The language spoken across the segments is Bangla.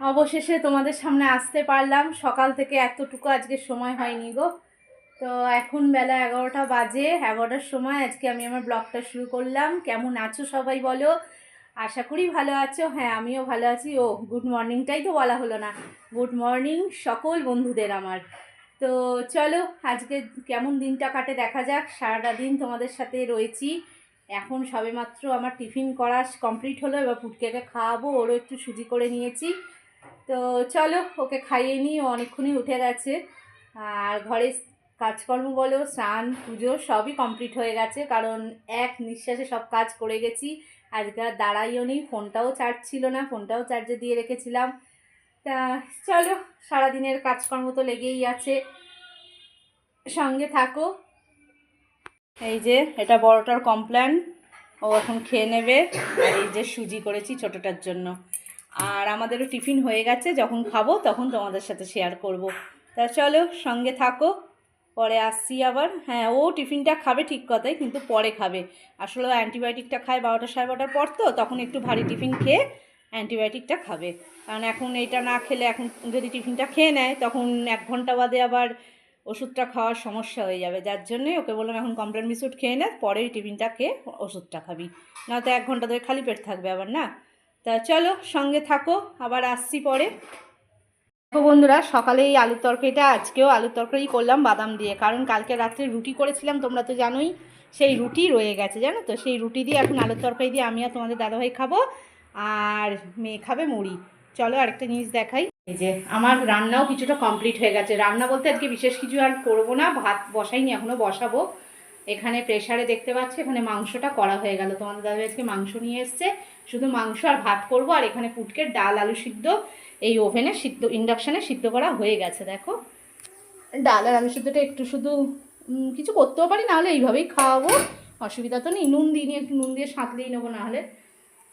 অবশেষে তোমাদের সামনে আসতে পারলাম। সকাল থেকে এতটুকু আজকে সময় হয়নি গো। তো এখন বেলা এগারোটা বাজে, এগারোটার সময় আজকে আমি আমার ব্লগটা শুরু করলাম। কেমন আছো সবাই বলো? আশা করি ভালো আছো। হ্যাঁ আমিও ভালো আছি। ও গুড মর্নিংটাই তো বলা হলো না। গুড মর্নিং সকল বন্ধুদের আমার। তো চলো, আজকে কেমন দিনটা কাটে দেখা যাক। সারাটা দিন তোমাদের সাথে রয়েছি। এখন সবেমাত্র আমার টিফিন করা কমপ্লিট হলো, এবার পুটকেকে খাওয়াবো। ওরও একটু সুজি করে নিয়েছি। তো চলো, ওকে খাইয়ে নিই, ও অনেকক্ষণই উঠে গেছে। আর ঘরে কাজকর্ম বলো, স্নান, পুজো সবই কমপ্লিট হয়ে গেছে, কারণ এক নিঃশ্বাসে সব কাজ করে গেছি। আজকে আর দাঁড়াইও নেই, ফোনটাও চার্জ ছিল না, ফোনটাও চার্জে দিয়ে রেখেছিলাম। তা চলো, সারাদিনের কাজকর্ম তো লেগেই আছে। সঙ্গে থাকো। এই যে, এটা বড়টার কমপ্ল্যান ও এখন খেয়ে নেবে। এই যে, সুজি করেছি ছোটোটার জন্য। আর আমাদেরও টিফিন হয়ে গেছে, যখন খাব তখন তোমাদের সাথে শেয়ার করব। তা চলো, সঙ্গে থাকো, পরে আসছি আবার। হ্যাঁ ও টিফিনটা খাবে ঠিক কথাই, কিন্তু পরে খাবে। আসলে অ্যান্টিবায়োটিকটা খায় বারোটা সাড়ে বারোটার পর তো, তখন একটু ভারী টিফিন খেয়ে অ্যান্টিবায়োটিকটা খাবে। কারণ এখন এইটা না খেলে, এখন যদি টিফিনটা খেয়ে নেয়, তখন এক ঘণ্টা বাদে আবার ওষুধটা খাওয়ার সমস্যা হয়ে যাবে। যার জন্যই ওকে বললাম, এখন কমপ্লেন বিস্কুট খেয়ে নে পরে টিফিনটা খেয়ে ওষুধটা খাবি। না তো এক ঘণ্টা ধরে খালি পেট থাকবে আবার না? তা চলো সঙ্গে থাকো, আবার আসছি পরে। দেখো বন্ধুরা, সকালে এই আলুর তরকারিটা, আজকেও আলুর তরকারি করলাম বাদাম দিয়ে। কারণ কালকে রাত্রে রুটি করেছিলাম, তোমরা তো জানোই, সেই রুটি রয়ে গেছে, জানো তো? সেই রুটি দিয়ে এখন আলুর তরকারি দিয়ে আমি আর তোমাদের দাদাভাই খাব, আর মেয়ে খাবে মুড়ি। চলো আরেকটা জিনিস দেখাই। এই যে, আমার রান্নাও কিছুটা কমপ্লিট হয়ে গেছে। রান্না বলতে আজকে বিশেষ কিছু আর করব না, ভাত বসাইনি এখনও বসাবো। এখানে প্রেশারে দেখতে পাচ্ছি, এখানে মাংসটা করা হয়ে গেল। তোমাদের দাদা আজকে মাংস নিয়ে এসছে। শুধু মাংস আর ভাত করব, আর এখানে পুটকের ডাল, আলু সিদ্ধ, এই ওভেনে সিদ্ধ ইন্ডাকশানে সিদ্ধ করা হয়ে গেছে, দেখো। ডাল আর আলু সিদ্ধটা একটু শুধু কিছু করতেও পারি, নাহলে এইভাবেই খাওয়াবো। অসুবিধা তো নেই, নুন নিয়ে একটু নুন দিয়ে সাঁতলেই নেব নাহলে।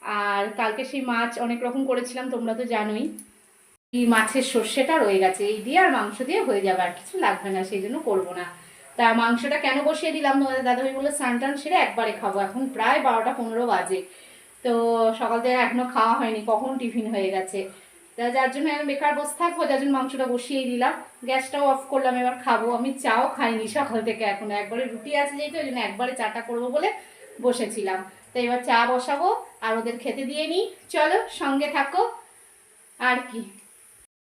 আর কালকে সেই মাছ অনেক রকম করেছিলাম, তোমরা তো জানোই। এই মাছের সর্ষেটা রয়ে গেছে, এই দিয়ে আর মাংস দিয়ে হয়ে যাবে, আর কিছু লাগবে না, সেই জন্য করব না। তা মাংসটা কেন বসিয়ে দিলাম? তোমাদের দাদাভাই বলে স্নান টান সেরে একবারে খাব। এখন প্রায় বারোটা পনেরো বাজে। তো সকাল থেকে এখনও খাওয়া হয়নি। কখন টিফিন হয়ে গেছে? তা যার জন্য আমি বেকার বসে থাকব, যার জন্য মাংসটা বসিয়েই দিলাম। গ্যাসটাও অফ করলাম, এবার খাব। আমি চাও খাইনি সকাল থেকে এখন। একবারে রুটি আছে যেহেতু, ওই জন্য একবারে চাটা করব বলে বসেছিলাম। তো এবার চা বসাবো, আর ওদের খেতে দিয়ে নিই। চলো, সঙ্গে থাকো। আর কি?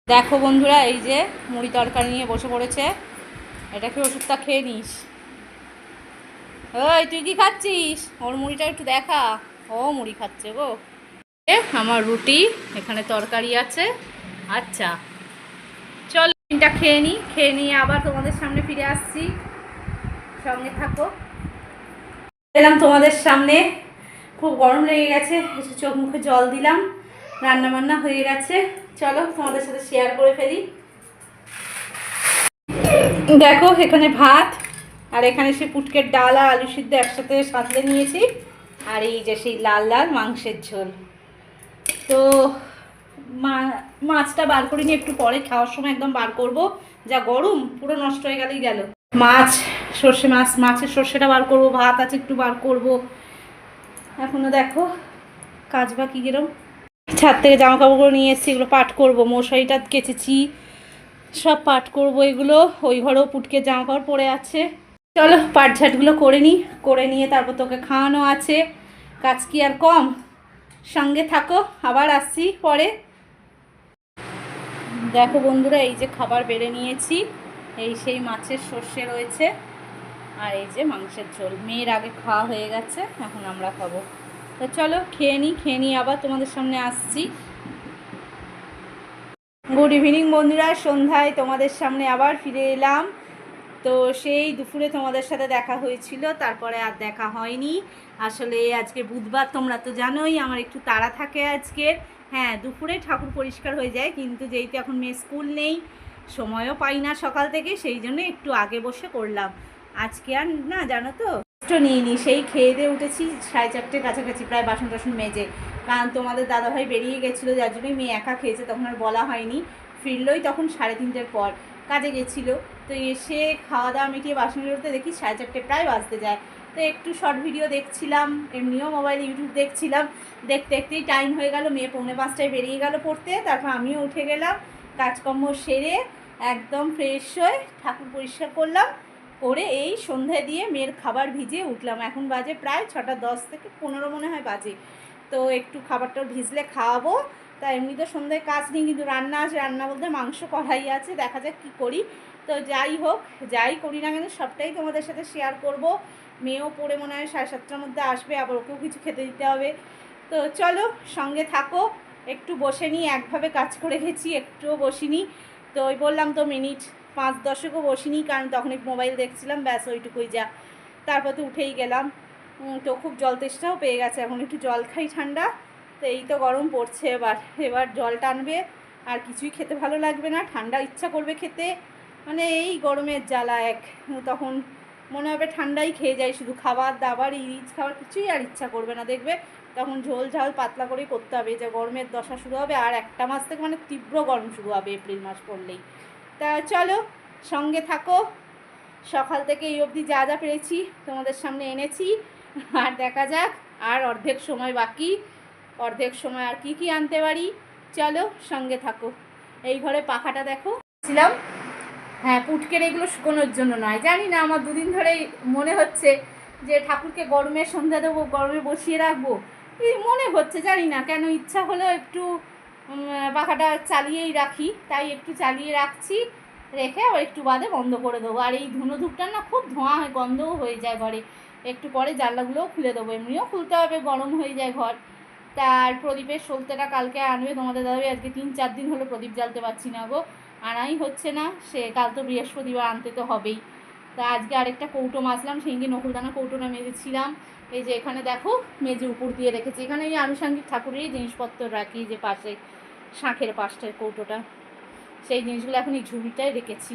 দেখো বন্ধুরা, এই যে মুড়ি তরকারি নিয়ে বসে পড়েছে। এটা কি ওষুধটা খেয়ে নিস? ওই তুই কি খাচ্ছিস? ওর মুড়িটা একটু দেখা। ও মুড়ি খাচ্ছে গো। আমার রুটি, এখানে তরকারি আছে। আচ্ছা। চলো এটা খেয়ে নিই খেয়ে নিয়ে আবার তোমাদের সামনে ফিরে আসছি। সঙ্গে থাকো। এলাম তোমাদের সামনে। খুব গরম লেগে গেছে চোখ মুখে জল দিলাম। রান্না বান্না হয়ে গেছে। চলো তোমাদের সাথে শেয়ার করে ফেলি। দেখো, এখানে ভাত, আর এখানে সে পুটকের ডাল আর আলু সিদ্ধ একসাথে সাঁতলে নিয়েছি। আর এই যে সেই লাল লাল মাংসের ঝোল। তো মাছটা বার করে নিয়ে একটু পরে খাওয়ার সময় একদম বার করব। যা গরম, পুরো নষ্ট হয়ে গেলেই গেল। মাছ, সর্ষে মাছ, মাছের সর্ষেটা বার করব, ভাত আছে একটু বার করব। এখনও দেখো কাজ বা কী কিরম। ছাদ থেকে জামা কাপড়গুলো নিয়ে এসেছি, এগুলো পাট করব। মশারিটা কেচেছি। সব পাট করব এগুলো। ওই ঘরেও পুটকে জামা কাপড় পরে আছে। চলো পাট ঝাটগুলো করে নিই করে নিয়ে তারপর তোকে খাওয়ানো আছে। কাজ কি আর কম? সঙ্গে থাকো, আবার আসছি পরে। দেখো বন্ধুরা, এই যে খাবার বেড়ে নিয়েছি। এই সেই মাছের সর্ষে রয়েছে। আর এই যে মাংসের ঝোল। মেয়ের আগে খাওয়া হয়ে গেছে, এখন আমরা খাব। তো চলো, খেয়ে নিই খেয়ে নিয়ে আবার তোমাদের সামনে আসছি। গুড ইভিনিং বন্ধুরা। সন্ধ্যায় তোমাদের সামনে আবার ফিরে এলাম। তো সেই দুপুরে তোমাদের সাথে দেখা হয়েছিল, তারপরে আর দেখা হয়নি। আসলে আজকে বুধবার, তোমরা তো জানোই, আমার একটু তাড়া থাকে আজকে হ্যাঁ দুপুরে ঠাকুর পরিষ্কার হয়ে যায়, কিন্তু যেহেতু এখন মেয়ে স্কুল নেই, সময়ও পাই না সকাল থেকে, সেই জন্য একটু আগে বসে করলাম আজকে আর না, জানো তো, কষ্ট নিইনি। সেই খেয়ে দিয়ে উঠেছি, সাড়ে চারটের কাছাকাছি, প্রায় বাসন টাসন মেজে। কারণ তোমাদের দাদাভাই বেরিয়ে গেছিল, যার জন্যই মেয়ে একা খেয়েছে, তখন আর বলা হয়নি। ফিরলোই তখন সাড়ে তিনটের পর। কাজে গেছিল। তো এসে খাওয়া দাওয়া মিটিয়ে বাসন বেরোতে দেখি সাড়ে চারটে প্রায় বাজতে যায়। তো একটু শর্ট ভিডিও দেখছিলাম, এমনিও মোবাইল ইউটিউব দেখছিলাম। দেখতে দেখতেই টাইম হয়ে গেল, মেয়ে পৌনে পাঁচটায় বেরিয়ে গেল পড়তে। তারপর আমিও উঠে গেলাম, কাজকর্ম সেরে একদম ফ্রেশ হয়ে ঠাকুর পরিষ্কার করলাম। করে এই সন্ধে দিয়ে মেয়ের খাবার ভিজিয়ে উঠলাম। এখন বাজে প্রায় ছটা দশ থেকে পনেরো মনে হয় বাজে। তো একটু খাবারটা ভিজলে খাওয়াবো। তা এমনি তো সন্ধ্যায় কাজ নেই, কিন্তু রান্না আছে। রান্না বলতে মাংস কড়াই আছে, দেখা যাক কী করি। তো যাই হোক, যাই করি না কেন, সবটাই তোমাদের সাথে শেয়ার করব। মেয়েও পড়ে মনে হয় সাড়ে সাতটার মধ্যে আসবে, আবার ওকেও কিছু খেতে দিতে হবে। তো চলো, সঙ্গে থাকো। একটু বসে নিই, একভাবে কাজ করে গেছি, একটুও বসিনি। তো ওই বললাম তো মিনিট পাঁচ দশকও বসিনি, কারণ তখন মোবাইল দেখছিলাম, ব্যাস ওইটুকুই যা। তারপর তো উঠেই গেলাম। তো খুব জল তেষ্টাও পেয়ে গেছে। এখন একটু জল খাই ঠান্ডা। তো এই তো গরম পড়ছে এবার। এবার জল টানবে। আর কিছুই খেতে ভালো লাগবে না। ঠান্ডা ইচ্ছা করবে খেতে। মানে এই গরমের জ্বালা এক। তখন মনে হবে ঠান্ডাই খেয়ে যায় শুধু খাবার দাবার রিচ খাবার কিছুই আর ইচ্ছা করবে না। দেখবে তখন ঝোল ঝাল পাতলা করেই করতে হবে। যে গরমের দশা শুরু হবে আর একটা মাস থেকে মানে তীব্র গরম শুরু হবে এপ্রিল মাস পড়লেই। তা চলো, সঙ্গে থাকো। সকাল থেকে এই অবধি যা যা পেরেছি তোমাদের সামনে এনেছি। আর দেখা যাক, আর অর্ধেক সময় বাকি, অর্ধেক সময় আর কি কি আনতে পারি। চলো, সঙ্গে থাকো। এই ঘরে পাখাটা দেখো। ছিলাম। হ্যাঁ পুটকের এগুলো শুকোনোর জন্য নয়। জানি না, আমার দুদিন ধরেই মনে হচ্ছে যে ঠাকুরকে গরমে সন্ধ্যা দেবো, গরমে বসিয়ে রাখব। মনে হচ্ছে, জানি না। কেন ইচ্ছা হলো একটু পাখাটা চালিয়েই রাখি। তাই একটু চালিয়ে রাখছি। রেখে আবার একটু বাদে বন্ধ করে দেবো। আর এই ধুনো না খুব ধোঁয়া হয়, গন্ধও হয়ে যায় ঘরে। একটু পরে জানলাগুলোও খুলে দেবো, এমনিও খুলতে হবে, গরম হয়ে যায় ঘর। তার প্রদীপের সলতেটা কালকে আনবে, তোমাদের দাদাবি আজকে তিন চার দিন হলো প্রদীপ জ্বালতে পারছি না গো। আনাই হচ্ছে না, সে কাল তো বৃহস্পতিবার, আনতে তো হবেই। তা আজকে আরেকটা কৌটো মাছলাম সেদিনকে নকুলদানা কৌটোটা মেজেছিলাম। এই যে এখানে দেখো, মেজে উপর দিয়ে রেখেছি। এখানে এই আনুষঙ্গিক ঠাকুরেরই জিনিসপত্র রাখি যে পাশে শাঁখের পাশটার কৌটোটা। সেই জিনিসগুলো এখন এই ঝুড়িটায় রেখেছি।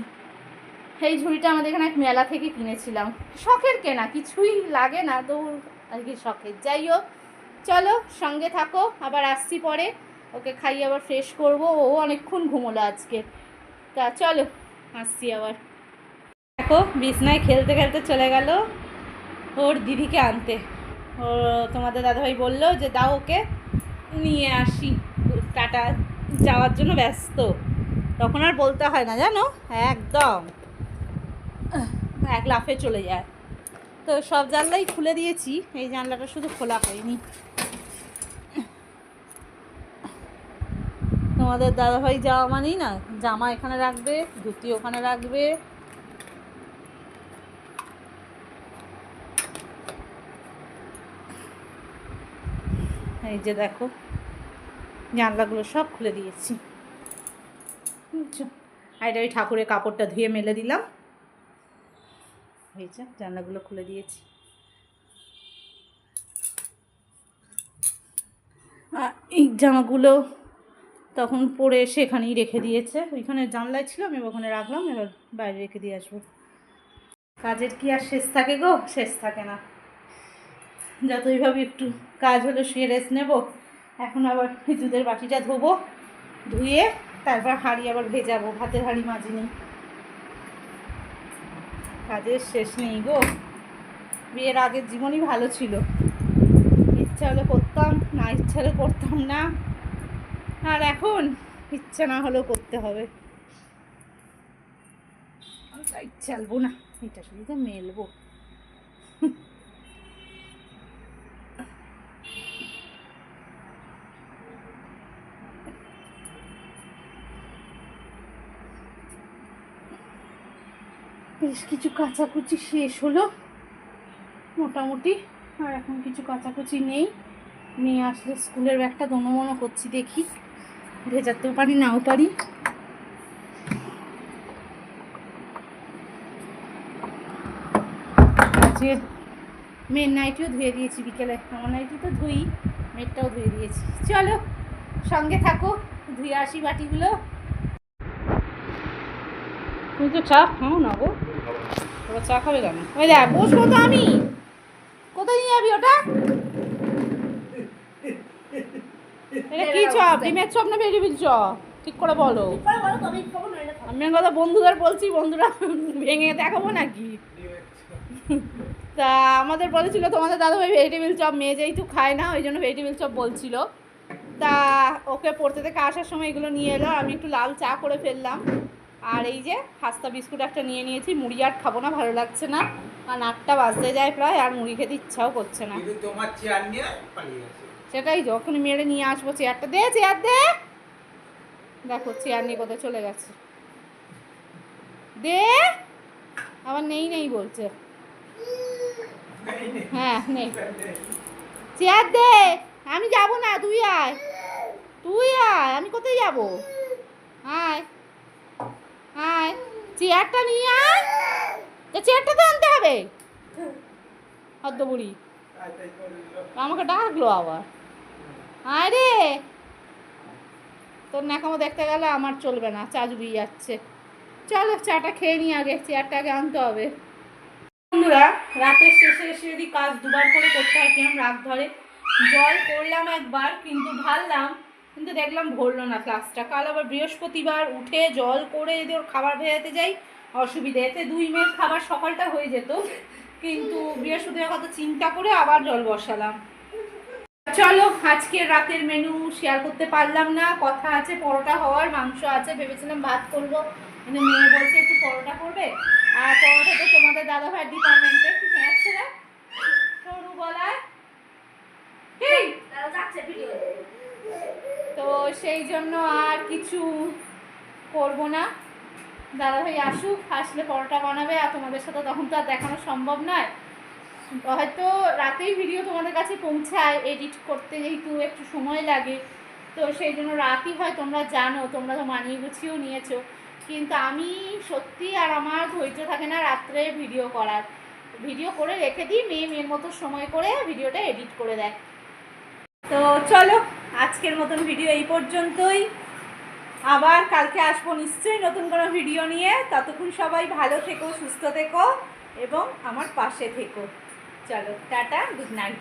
এই ঝুড়িটা আমাদের এখানে এক মেলা থেকে কিনেছিলাম। শখের কেনা, কিছুই লাগে না তো আর কি শখের। যাই হোক, চলো সঙ্গে থাকো, আবার আসছি পরে। ওকে খাইয়ে আবার ফ্রেশ করব। ও অনেকক্ষণ ঘুমোলো আজকে। তা চলো, আসছি আবার। দেখো, বিছনায় খেলতে খেলতে চলে গেল ওর দিদিকে আনতে। ও তোমাদের দাদাভাই বলল যে, দাও ওকে নিয়ে আসি। টাটা, যাওয়ার জন্য ব্যস্ত। তখন আর বলতে হয় না, জানো? একদম। এক লাফে চলে যায়। তো সব জানলাই খুলে দিয়েছি, এই জানলাটা শুধু খোলা হয়নি। তোমাদের দাদাভাই যাওয়া মানেই না, জামা এখানে রাখবে, ধুতি ওখানে রাখবে। এই যে দেখো, জানলাগুলো সব খুলে দিয়েছি। আর এটা ওই ঠাকুরের কাপড়টা ধুয়ে মেলে দিলাম। যে জানলাগুলো খুলে দিয়েছি। এই জামাগুলো তখন পরে এসে এখানেই রেখে দিয়েছে। ওইখানে জানলায় ছিল, আমি ওখানে রাখলাম, এবার বাইরে রেখে দিয়ে আসব। কাজের কি আর শেষ থাকে গো? শেষ থাকে না। যতই ভাবি একটু কাজ হলে শুয়ে রেস্ট নেব, এখন আবার দুধের বাটিটা ধোবো, ধুয়ে তারপর হাঁড়ি আবার ভেজাবো, ভাতের হাঁড়ি মাজিনি। কাজের শেষ নেই গো। বিয়ের আগের জীবনই ভালো ছিল। ইচ্ছা হলে করতাম, না ইচ্ছা হলে করতাম না। আর এখন ইচ্ছা না হলেও করতে হবে। ইচ্ছা আলবো না, এটা শুধু মেলবো। বেশ কিছু কাচাকুচি শেষ হলো। মোটামুটি আর এখন কিছু কাচাকুচি নেই। নিয়ে আসলে স্কুলের ব্যাগটা দনমনো করছি দেখি। ভেজাতেও পারি, নাও পারি। আজকে মেয়ের নাইটিও ধুয়ে দিয়েছি বিকেলে। আমার নাইটি তো ধুই মেয়েরটাও ধুয়ে দিয়েছি। চলো, সঙ্গে থাকো, ধুয়ে আসি বাটিগুলো। তুমি তো চা খাও না গো। ওরা চা খাবে কেন? ওই দেখ বসবো তো আমি। কোথায় নিয়ে যাবি ওটা? এটা কি চপ? ডিমের চপ না ভেজিটেবিল চপ? ঠিক করে বলো। আমি কথা বন্ধুদের বলছি বন্ধুরা ভেঙে দেখাবো নাকি? তা আমাদের বলেছিল তোমাদের দাদাভাই ভেজিটেবিল চপ মেয়ে যেহেতু খায় না ওই জন্য ভেজিটেবিল চপ বলছিল। তা ওকে পড়তে থেকে আসার সময় এগুলো নিয়ে এলো আমি একটু লাল চা করে ফেললাম। আর এই যে খাস্তা বিস্কুট একটা নিয়ে নিয়েছি মুড়ি আর খাব না ভালো লাগছে না। আর নাকটা বাজতে যায় প্রায় আর মুড়ি খেতে ইচ্ছাও করছে না। তোমার চেয়ার নিয়ে সেটাই যখন মেরে নিয়ে আসব চেয়ারটা দে চেয়ার দে। দেখো চেয়ার নিয়ে কোথায় চলে গেছে। দে। আবার নেই নেই বলছে। হ্যাঁ নেই। চেয়ার দে। আমি যাব না তুই আয়। তুই আয় আমি কোথায় যাব? আয়। আয়, চেয়ারটা নিয়ে আয়। তো চেয়ারটা তো আনতে হবে। হদ্দ বুড়ি আমাকে ডাকলো আবার। আয় রে। তোর ন্যাকামো দেখতে গেলে, আমার চলবে না চা জুড়িয়ে যাচ্ছে। চলো চাটা খেয়ে নিই আগে, চেয়ারটা আগে আনতে হবে। বন্ধুরা, রাতের শেষে এসে যদি কাজ দুবার করে করতে হয় কিরম রাগ ধরে? জল করলাম একবার, কিন্তু ঢাললাম কিন্তু দেখলাম ভরলো না ক্লাসটা কাল আবার বৃহস্পতিবার উঠে জল করে যদি ওর খাবার ভেজাতে যাই অসুবিধা। এতে দুই মেয়ের খাবার সকালটা হয়ে যেত। কিন্তু বৃহস্পতিবার কথা চিন্তা করে আবার জল বসালাম। চলো আজকে রাতের মেনু শেয়ার করতে পারলাম না। কথা আছে পরোটা হওয়ার মাংস আছে ভেবেছিলাম ভাত করব। কিন্তু মেয়ে বলছে একটু পরোটা করবে? আর পরোটা তো তোমাদের দাদা ভাই ডিপার্টমেন্টে কি চেঁচাচ্ছে না সরু গলায়। এই, তো সেই জন্য আর কিছু করব না। দাদা ভাই আসুক, আসলে পরোটা বানাবে আর তোমাদের সাথে তখন তো আর দেখানো সম্ভব নয়। হয়তো রাতেই ভিডিও তোমাদের কাছে পৌঁছায় এডিট করতে যেহেতু একটু সময় লাগে। তো সেই জন্য রাতই হয়, তোমরা জানো, তোমরা তো মানিয়ে গুছিয়েও নিয়েছো। কিন্তু আমি সত্যি আর আমার ধৈর্য থাকে না রাত্রে ভিডিও করার। ভিডিও করে রেখে দিই, মেয়ে মেয়ের মতো সময় করে ভিডিওটা এডিট করে দেয়। তো চলো আজকের মতন ভিডিও এই পর্যন্তই। আবার কালকে আসব নিশ্চয়ই নতুন কোনো ভিডিও নিয়ে। ততক্ষণ সবাই ভালো থেকো, সুস্থ থেকো এবং আমার পাশে থেকো। চলো, টাটা গুড নাইট